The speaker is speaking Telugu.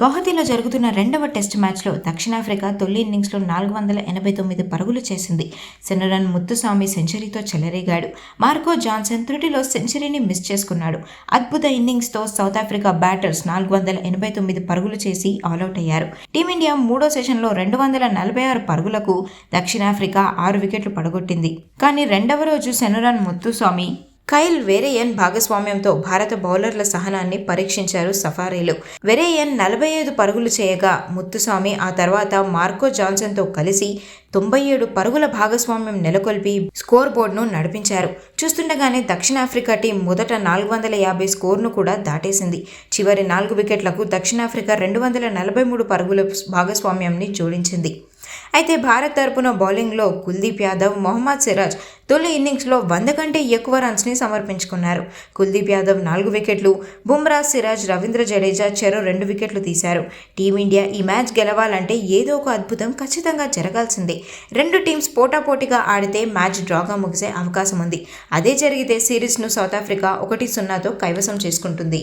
గౌహతిలో జరుగుతున్న రెండవ టెస్ట్ మ్యాచ్లో దక్షిణాఫ్రికా తొలి ఇన్నింగ్స్లో నాలుగు వందల ఎనభై తొమ్మిది పరుగులు చేసింది. సెనరన్ ముత్తుస్వామి సెంచరీతో చెలరేగాడు. మార్కో జాన్సన్ త్రుటిలో సెంచరీని మిస్ చేసుకున్నాడు. అద్భుత ఇన్నింగ్స్తో సౌత్ ఆఫ్రికా బ్యాటర్స్ నాలుగు వందల ఎనభై తొమ్మిది పరుగులు చేసి ఆలౌట్ అయ్యారు టీమిండియా మూడో సెషన్లో రెండు వందల నలభై ఆరు పరుగులకు దక్షిణాఫ్రికా ఆరు వికెట్లు పడగొట్టింది. కానీ రెండవ రోజు సెనరన్ ముత్తుస్వామి కైల్ వెరేయన్ భాగస్వామ్యంతో భారత బౌలర్ల సహనాన్ని పరీక్షించారు సఫారీలు. వెరేయన్ నలభై ఐదు పరుగులు చేయగా ముత్తుస్వామి ఆ తర్వాత మార్కో జాన్సన్తో కలిసి తొంభై ఏడు పరుగుల భాగస్వామ్యం నెలకొల్పి స్కోర్ బోర్డును నడిపించారు. చూస్తుండగానే దక్షిణాఫ్రికా టీం మొదట నాలుగు వందల యాభై స్కోర్ను కూడా దాటేసింది. చివరి నాలుగు వికెట్లకు దక్షిణాఫ్రికా రెండు వందల నలభై మూడు పరుగుల భాగస్వామ్యంని జోడించింది. అయితే భారత్ తరపున బౌలింగ్లో కుల్దీప్ యాదవ్ మొహమ్మద్ సిరాజ్ తొలి ఇన్నింగ్స్లో వంద కంటే ఎక్కువ రన్స్ని సమర్పించుకున్నారు. కుల్దీప్ యాదవ్ నాలుగు వికెట్లు బుమ్రా సిరాజ్ రవీంద్ర జడేజా చెరో రెండు వికెట్లు తీశారు. టీమిండియా ఈ మ్యాచ్ గెలవాలంటే ఏదో ఒక అద్భుతం ఖచ్చితంగా జరగాల్సిందే. రెండు టీమ్స్ పోటాపోటీగా ఆడితే మ్యాచ్ డ్రాగా ముగిసే అవకాశం ఉంది అదే జరిగితే సిరీస్ను సౌత్ ఆఫ్రికా ఒకటి సున్నాతో కైవసం చేసుకుంటుంది.